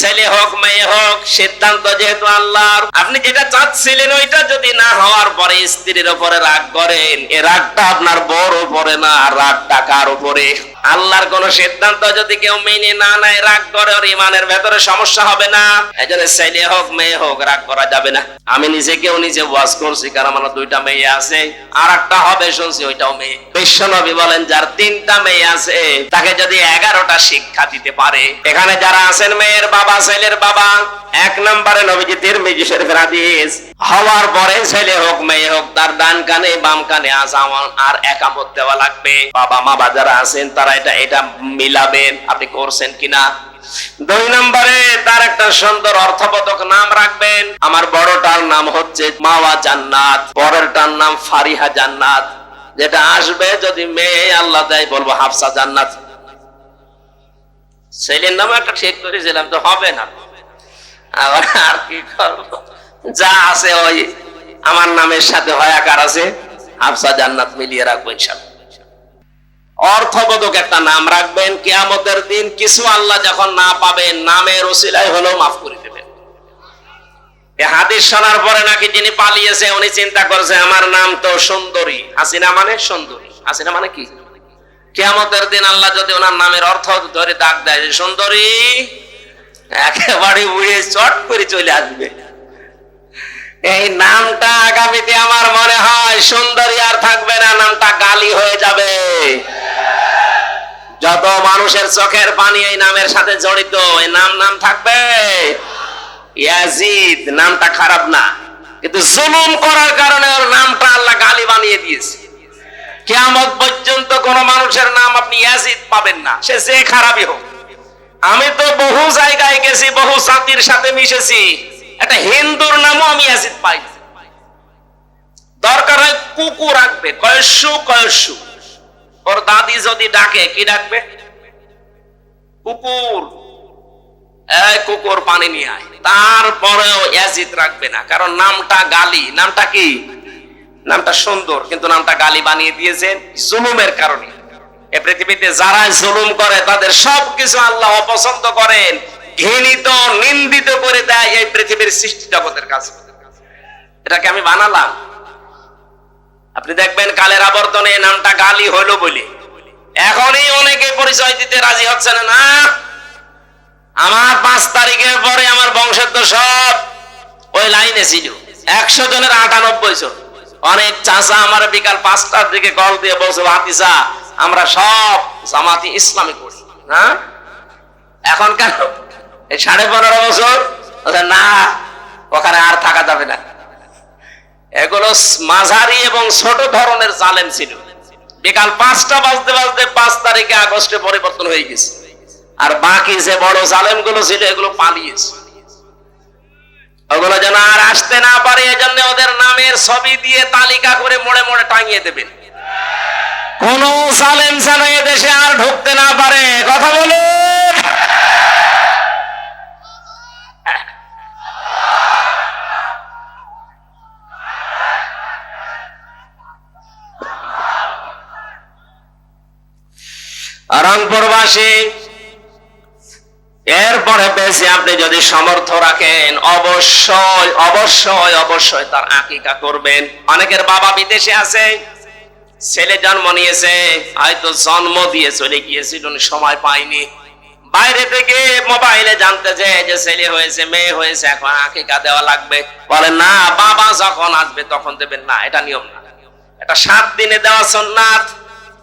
ছেলে হোক, মেয়ে হোক, সিদ্ধান্ত যেহেতু আল্লাহর, আপনি যেটা চাচ্ছিলেন ওইটা যদি না হওয়ার পরে স্ত্রীর উপরে রাগ করেন, এ রাগটা আপনার বড় উপরে না রাগটা কার উপরে? আল্লাহর কোন সিদ্ধান্ত যদি কেউ মেনে না নেয়, রাগ করে, ওর ইমানের ভেতরে সমস্যা হবে না। এই জন্য ছেলে হোক, মেয়ে হোক, রাগ করা যাবে না। আমি নিজে কেউ নিজে ওয়াজ করছি, কারণ আমার দুইটা মেয়ে আছে। আর একটা হবে শুনছি, ওইটাও মেয়ে। বিশ্বনবী বলেন, যার তিনটা মেয়ে আছে, তাকে যদি এগারোটা শিক্ষা দিতে পারে। এখানে যারা আছেন, মেয়ের বাবা, ছেলের বাবা, এক নম্বরে নবীজি তিরমিজি শরীফের হাদিস, হওয়ার পরে ছেলে হোক, মেয়ে হোক, তার ডান কানে, বাম কানে আজামান আর একামত দেওয়া লাগবে। বাবা মা যারা আছেন, তারা এটা এটা মিলাবেন, আপনি করছেন কিনা? দুই নম্বরে তার একটা সুন্দর অর্থবোধক নাম রাখবেন। আমার বড়টার নাম হচ্ছে মাওয়া জান্নাত, পরেরটার নাম ফারিহা জান্নাত। যেটা আসবে যদি মেয়ে আল্লাহ দেয়, বলব হাফসা জান্নাত। ছেলের নাম একটা ঠিক করেছিলাম, তো হবে না। আবার আর কি করব? যা আছে ওই আমার নামের সাথে হয়, আকার আছে, হাফসা জান্নাত মিলিয়ে রাখব ইনশাল্লাহ। অর্থবোধক একটা নাম রাখবেন, কেয়ামতের দিন কিছু আল্লাহ যখন না পাবেন, নামের ওসিলায় হলেও মাফ করে দেবেন। হাদিস শোনার পরে নাকি যিনি পালিয়েছে, উনি চিন্তা করছে, আমার নাম তো সুন্দরী। হাসিনা মানে সুন্দরী। হাসিনা মানে কি? কেয়ামতের দিন আল্লাহ যদি ওনার নামের অর্থ ধরে ডাক দেয়, সুন্দরী, একেবারে উড়ে চট করে চলে আসবে। এই নামটা আগামীতে আমার মনে হয় সুন্দরী আর থাকবে না, নামটা গালি হয়ে যাবে। যত মানুষের চোখের পানি এই নামের সাথে জড়িত, এই নাম নাম থাকবে ইয়াজিদ, নামটা খারাপ না। কিন্তু জুলুম করার কারণে ওর নামটা আল্লাহ গালি বানিয়ে দিয়েছে। কেয়ামত পর্যন্ত কোন মানুষের নাম আপনি ইয়াজিদ পাবেন না, সে যে খারাপই হোক। আমি তো বহু জায়গায় গেছি, বহু জাতির সাথে মিশেছি। একটা হিন্দুর নামও আমি ইয়াজিদ পাই। দরকার হয় কুকু রাখবে কয়সু কয়সু ওর দাদি যদি ডাকে, কি ডাকবে? কুকুর। কুকুর পানি নিয়ে আয়। তারপরেও রাখবে না, কারণ নামটা গালি। নামটা কি? নামটা সুন্দর, কিন্তু নামটা গালি বানিয়ে দিয়েছেন জুলুমের কারণে। এ পৃথিবীতে যারা জুলুম করে, তাদের সবকিছু আল্লাহ অপছন্দ করেন। ঘৃণিত, নিন্দিত করে দেয় এই পৃথিবীর সৃষ্টি জগতের কাছে। এটাকে আমি বানালাম। আপনি দেখবেন কালের আবর্তনে নামটা গালি হলো বলে। এখনই অনেকে পরিচয় দিতে রাজি হচ্ছে না। না আমার পাঁচ তারিখের পরে আমার বংশের তো সব ওই লাইনে ছিল। একশো জনের আটানব্বই জন। অনেক চাষা আমার বিকাল পাঁচটার দিকে কল দিয়ে বলছে হাতিসা আমরা সব জামাতি ইসলামী করি হ্যাঁ এখন কেন? এই সাড়ে পনেরো বছর? না, ওখানে আর থাকা যাবে না। এগুলো মাঝারি এবং ছোট ধরনের জালেম ছিল। বিকাল পাঁচটা বাজতে বাজতে পাঁচ তারিখে আগস্টে পরিবর্তন হয়ে গেছে। আর বাকি যে বড় জালেমগুলো ছিল, এগুলো পালিয়েছে। ওগুলো যেন আর আসতে না পারে, এজন্য ওদের নামের ছবি দিয়ে তালিকা করে মোড়ে মোড়ে টাঙিয়ে দেবেন কোন যেন এ দেশে আর ঢুকতে না পারে। কথা বলুন। রংপুরবাসী এরপরে বেশি আপনি যদি সমর্থ রাখেন, অবশ্যই অবশ্যই অবশ্যই তার আকিকা করবেন। অনেকের বাবা বিদেশে আছে, ছেলে জন্ম নিয়েছে, হয়তো জন্ম দিয়ে চলে গিয়েছিল সময় পায়নি। বাইরে থেকে মোবাইলে জানতে যে ছেলে হয়েছে, মেয়ে হয়েছে, এখন আকিকা দেওয়া লাগবে। বলে, না, বাবা যখন আসবে তখন দেবেন না, এটা নিয়ম না। এটা সাত দিনে দেওয়া সন্ন্যাত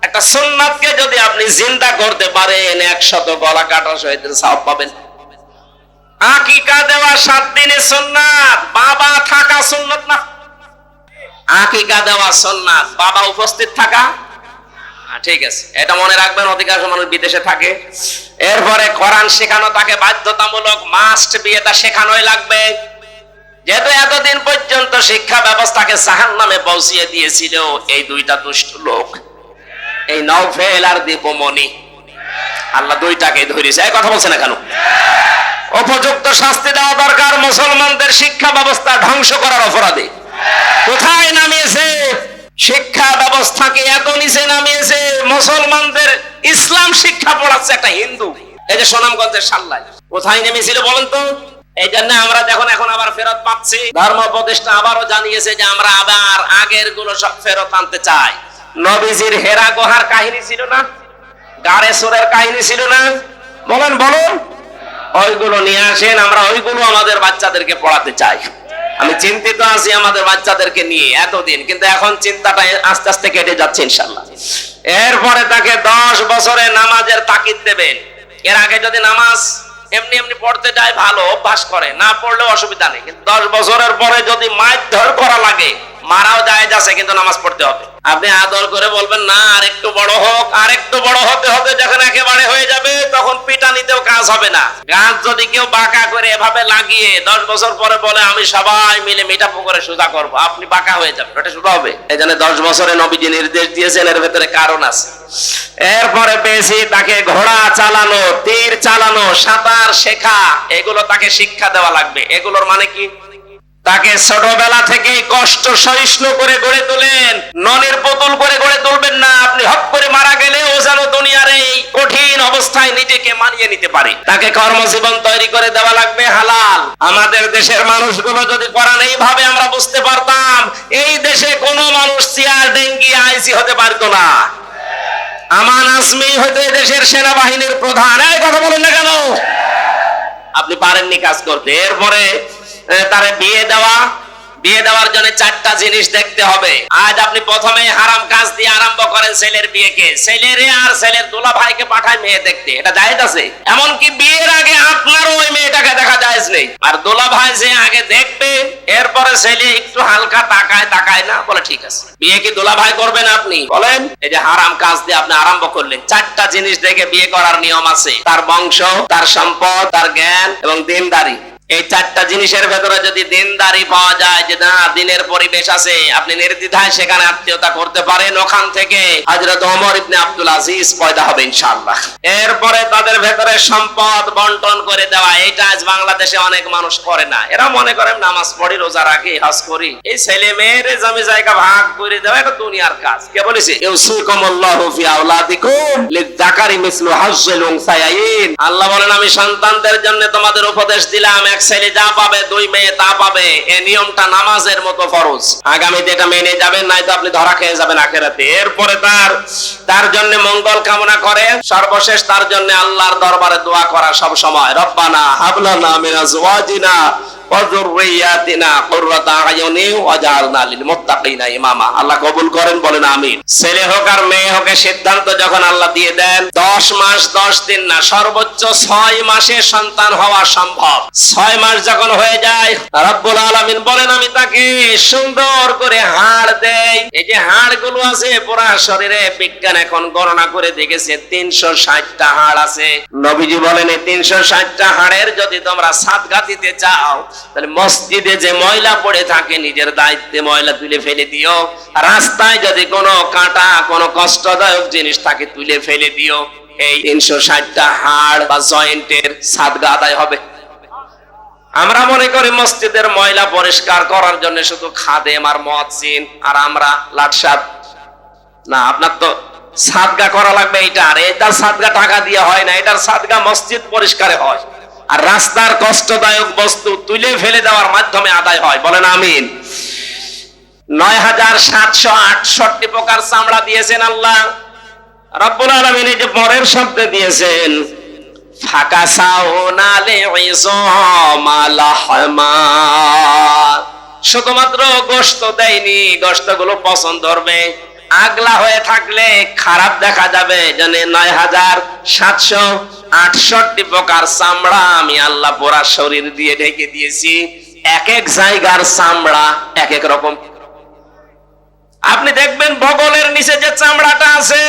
একটা সুন্নাতকে যদি আপনি জিন্দা করতে পারেন, একশত গলা কাটা শহীদের সাপ পাবেন। আকিকা দেওয়া সাত দিনে সুন্নাত, বাবা থাকা সুন্নাত না। আকিকা দেওয়া সুন্নাত, বাবা উপস্থিত থাকা? ঠিক আছে। এটা মনে রাখবেন, অধিকাংশ মানুষ বিদেশে থাকে। এরপরে কোরআন শেখানো তাকে বাধ্যতামূলক মাস্ট বিয়েটা শেখানোই লাগবে। যেহেতু এতদিন পর্যন্ত শিক্ষা ব্যবস্থাকে জাহান নামে পৌঁছিয়ে দিয়েছিল, এই দুইটা দুষ্ট লোক। এই নওফেল আর দীপমণি আল্লাহ দুইটাকে ধরেছে। এই কথা বলছে না কেন? উপযুক্ত শাস্তি দেওয়া দরকার, মুসলমানদের শিক্ষা ব্যবস্থা ধ্বংস করার অপরাধে। কোথায় নামিয়েছে? শিক্ষা ব্যবস্থাকে এত নিচে নামিয়েছে? মুসলমানদের ইসলাম শিক্ষা পড়াচ্ছে একটা হিন্দু। এই যে সুনামগঞ্জের সাল্লাই কোথায় নেমেছিল বলেন তো? এই জন্য আমরা যখন এখন আবার ফেরত পাচ্ছি। ধর্ম প্রতিষ্ঠা আবারও জানিয়েছে যে আমরা আবার আগেরগুলো সব ফেরত আনতে চাই। নবীজির হেরা গুহার কাহিনী ছিল না? গাড়ে সোরের কাহিনী ছিল না? বলেন, বলুন। ওইগুলো নিয়ে আসেন, আমরা ওইগুলো আমাদের বাচ্চাদেরকে পড়াতে চাই। আমি চিন্তিত আছি আমাদের বাচ্চাদেরকে নিয়ে এতদিন, কিন্তু এখন চিন্তাটা আস্তে আস্তে কেটে যাচ্ছে ইনশাল্লাহ এরপরে তাকে দশ বছরে নামাজের তাকিদ দেবেন। এর আগে যদি নামাজ এমনি এমনি পড়তে যায়, ভালো অভ্যাস করে। না পড়লেও অসুবিধা নেই। কিন্তু দশ বছরের পরে যদি মারধর করা লাগে যাচ্ছে কিন্তু নামাজ পড়তে হবে। আপনি আদর করে বলবেন, না আর একটু বড় হোক আর একটু বড় হতে হতে যখন একেবারে হয়ে যাবে, তখন পিটানিতেও কাজ হবে না। গাছ যদি কেউ বাঁকা করে এভাবে লাগিয়ে দশ বছর পরে বলে, আমি সবাই মিলে মিটা পুকুরে সোজা করব। আপনি বাঁকা হয়ে যাবেন, ওটা সোজা হবে। এই জন্য দশ বছরে নবীজি নির্দেশ দিয়েছেন, এর ভেতরে কারণ আছে। এরপরে পেয়েছি তাকে ঘোড়া চালানো, তীর চালানো, সাঁতার শেখা, এগুলো তাকে শিক্ষা দেওয়া লাগবে। এগুলোর মানে কি? তাকে ছোটবেলা থেকে কষ্ট সহিষ্ণু করে গড়ে তোলেন। ননের পুতুল করে গড়ে তুলবেন না, আপনি হক করে মারা গেলে ও যেন দুনিয়ার এই কঠিন অবস্থায় নিজেকে মানিয়ে নিতে পারে। তাকে কর্মজীবন তৈরি করে দেওয়া লাগবে হালাল। আমাদের দেশের মানুষগুলো যদি করান এইভাবে আমরা বুঝতে পারতাম, এই দেশে কোনো মানুষ চেয়ার, ডেঙ্গি, আইসি হতে পারতো না। আমান আজমি হয়তো দেশের সেনাবাহিনীর প্রধান। এই কথা বলেন না কেন? আপনি পারেননি কাজ করতে। এরপরে তারে বিয়ে দেওয়া। বিয়ে দেওয়ার জন্য চারটা জিনিস দেখতে হবে। আজ আপনি প্রথমে হারাম কাজ দিয়ে আরম্ভ করেন ছেলের বিয়েকে। ছেলেরে আর ছেলের দোলা ভাইকে পাঠায় মেয়ে দেখতে। এটা জায়েজ আছে? এমনকি বিয়ের আগে আপনারও ওই মেয়েটাকে দেখা যায় নেই। আর দোলা ভাই যে আগে দেখবে, এরপরে ছেলে একটু হালকা তাকায় তাকায় না, বলে ঠিক আছে। বিয়ে কি দোলা ভাই করবেন আপনি? বলেন, এই যে হারাম কাজ দিয়ে আপনি আরম্ভ করলেন, চারটা জিনিস দেখে বিয়ে করার নিয়ম আছে। তার বংশ, তার সম্পদ, তার জ্ঞান এবং দিনদারি। এই চারটা জিনিসের ভেতরে যদি দিনদারি পাওয়া যায়, যে না, দিনের পরিবেশ আছে, আপনি নির্দ্বিধায় সেখানে আত্মীয়তা করতে পারেন ওখান থেকে। হযরত ওমর ইবনে আব্দুল আজিজ পয়দা হবে ইনশাআল্লাহ। এরপরে তাদের ভেতরে সম্পদ বন্টন করে দেওয়া এটা আজ বাংলাদেশে অনেক মানুষ করে না। এরা মনে করেন নামাজ পড়ি, রোজা রাখি, হজ করি। এই ছেলে মেয়ের জমি জায়গা ভাগ করে দেওয়া এটা দুনিয়ার কাজ। কে বলেছে? ইউসিকুমুল্লাহু ফি আওলাদিকুম লিযাকারি মিসলু হাজ্জিল উনসায়াইন। আল্লাহ বলেন, আমি সন্তানদের জন্য তোমাদের উপদেশ দিলাম এক ছেলে যা পাবে, দুই মেয়ে তা পাবে এই নিয়মটা নামাজের মতো ফরজ। আগামীতে এটা মেনে যাবেন নাই তো আপনি ধরা খেয়ে যাবেন আখেরাতে। এরপরে তার তার জন্য মঙ্গল কামনা করে, সর্বশেষ তার জন্য আল্লাহর দরবারে দোয়া করা সব সময়। রব্বানা হাবলানা মিন আজওয়াজিনা আল্লাহ বলেন, আমিন। ছেলে হোক আর মেয়ে হোক সিদ্ধান্ত যখন আল্লাহ দিয়ে দেন 10 মাস 10 দিন না, সর্বোচ্চ 6 মাসে সন্তান হওয়া সম্ভব। 6 মাস যখন যায়, রব্বুল আলামিন বলেন, আমি তাকে সুন্দর করে হাড় দেই। এই যে হাড়গুলো আছে, পুরা শরীরে বিজ্ঞান এখন গণনা করে দেখেছে 360টা হাড় আছে। নবীজি বলেন, এই 360টা হাড়ের যদি তোমরা সাদগা দিতে চাও তাহলে মসজিদে যে ময়লা পড়ে থাকে, নিজের দায়িত্বে ময়লা তুলে ফেলে দিও। রাস্তায় যদি কোনো কাঁটা, কোনো কষ্টদায়ক জিনিস থাকে, তুলে ফেলে দিও। এই তিনশো ষাটটা হাড় বা জয়েন্টের সাদগা আদায় হবে। আমরা মনে করি মসজিদের ময়লা পরিষ্কার করার জন্য শুধু খাদেম আর মহাজিন আর আমরা লাটসাদ। না, আপনার তো সাদগা করা লাগবে এটা আর এটার সাদগা টাকা দিয়ে হয় না, এটার সাদগা মসজিদ পরিষ্কারে হয়। আর রাস্তার কষ্টদায়ক বস্তু তুলে ফেলে দেওয়ার মাধ্যমে আদায় হয়। বলেন আমিন। নয় হাজার সাতশো আটষট্টি প্রকার চামড়া দিয়েছেন আল্লাহ। রব্বুল আলমিন এই যে পরের শব্দে দিয়েছেন, ফাঁকা সাউনালে শুধুমাত্র গোস্ত দেয়নি গোস্তগুলো পছন্দ ধরবে আগলা হয়ে থাকলে খারাপ দেখা যাবে। জানে নয় হাজার সাতশো আটষট্টি প্রকার চামড়া আমি আল্লাহ পোড়া শরীর দিয়ে ঢেকে দিয়েছি। এক এক জায়গার চামড়া এক এক রকম। আপনি দেখবেন বগলের নিচে যে চামড়াটা আছে